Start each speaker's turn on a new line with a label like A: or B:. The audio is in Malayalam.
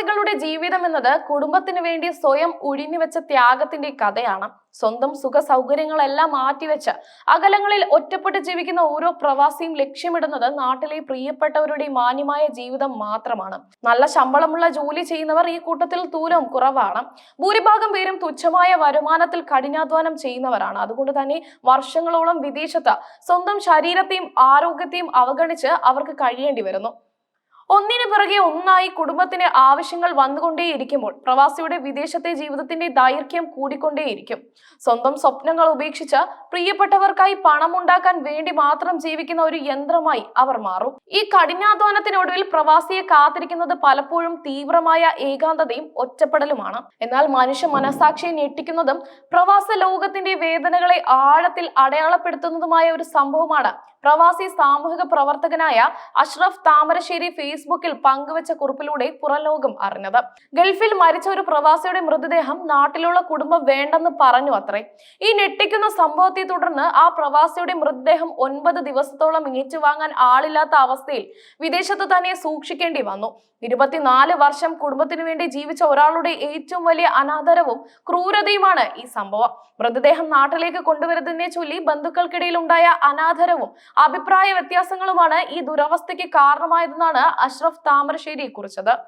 A: പ്രവാസികളുടെ ജീവിതം എന്നത് കുടുംബത്തിന് വേണ്ടി സ്വയം ഒഴിഞ്ഞുവെച്ച ത്യാഗത്തിന്റെ കഥയാണ്. സ്വന്തം സുഖ സൗകര്യങ്ങളെല്ലാം മാറ്റിവെച്ച് അകലങ്ങളിൽ ഒറ്റപ്പെട്ട് ജീവിക്കുന്ന ഓരോ പ്രവാസിയും ലക്ഷ്യമിടുന്നത് നാട്ടിലെ പ്രിയപ്പെട്ടവരുടെ മാന്യമായ ജീവിതം മാത്രമാണ്. നല്ല ശമ്പളമുള്ള ജോലി ചെയ്യുന്നവർ ഈ കൂട്ടത്തിൽ ദൂരം കുറവാണ്. ഭൂരിഭാഗം പേരും തുച്ഛമായ വരുമാനത്തിൽ കഠിനാധ്വാനം ചെയ്യുന്നവരാണ്. അതുകൊണ്ട് തന്നെ വർഷങ്ങളോളം വിദേശത്ത് സ്വന്തം ശരീരത്തെയും ആരോഗ്യത്തെയും അവഗണിച്ച് അവർക്ക് കഴിയേണ്ടി വരുന്നു. ഒന്നിനു പിറകെ ഒന്നായി കുടുംബത്തിന് ആവശ്യങ്ങൾ വന്നുകൊണ്ടേയിരിക്കുമ്പോൾ പ്രവാസിയുടെ വിദേശത്തെ ജീവിതത്തിന്റെ ദൈർഘ്യം കൂടിക്കൊണ്ടേയിരിക്കും. സ്വന്തം സ്വപ്നങ്ങൾ ഉപേക്ഷിച്ച് പ്രിയപ്പെട്ടവർക്കായി പണമുണ്ടാക്കാൻ വേണ്ടി മാത്രം ജീവിക്കുന്ന ഒരു യന്ത്രമായി അവർ മാറും. ഈ കഠിനാധ്വാനത്തിനൊടുവിൽ പ്രവാസിയെ കാത്തിരിക്കുന്നത് പലപ്പോഴും തീവ്രമായ ഏകാന്തതയും ഒറ്റപ്പെടലുമാണ്. എന്നാൽ മനുഷ്യ മനസാക്ഷിയെ ഞെട്ടിക്കുന്നതും പ്രവാസ ലോകത്തിന്റെ വേദനകളെ ആഴത്തിൽ അടയാളപ്പെടുത്തുന്നതുമായ ഒരു സംഭവമാണ് പ്രവാസി സാമൂഹിക പ്രവർത്തകനായ അഷ്റഫ് താമരശ്ശേരി ഫേസ്ബുക്കിൽ പങ്കുവച്ച കുറിപ്പിലൂടെ പുറലോകം അറിഞ്ഞത്. ഗൾഫിൽ മരിച്ച ഒരു പ്രവാസിയുടെ മൃതദേഹം നാട്ടിലുള്ള കുടുംബം വേണ്ടെന്ന് പറഞ്ഞു അത്രേ. ഈ ഞെട്ടിക്കുന്ന സംഭവത്തെ തുടർന്ന് ആ പ്രവാസിയുടെ മൃതദേഹം ഒൻപത് ദിവസത്തോളം ഏറ്റുവാങ്ങാൻ ആളില്ലാത്ത അവസ്ഥയിൽ വിദേശത്ത് തന്നെ സൂക്ഷിക്കേണ്ടി വന്നു. ഇരുപത്തിനാല് വർഷം കുടുംബത്തിനു വേണ്ടി ജീവിച്ച ഒരാളുടെ ഏറ്റവും വലിയ അനാദരവും ക്രൂരതയുമാണ് ഈ സംഭവം. മൃതദേഹം നാട്ടിലേക്ക് കൊണ്ടുവരുന്നതിനെ ചൊല്ലി ബന്ധുക്കൾക്കിടയിൽ ഉണ്ടായ അനാദരവും അഭിപ്രായ വ്യത്യാസങ്ങളുമാണ് ഈ ദുരവസ്ഥയ്ക്ക് കാരണമായതെന്നാണ് അഷ്റഫ് താമരശ്ശേരി കുറിച്ചത്.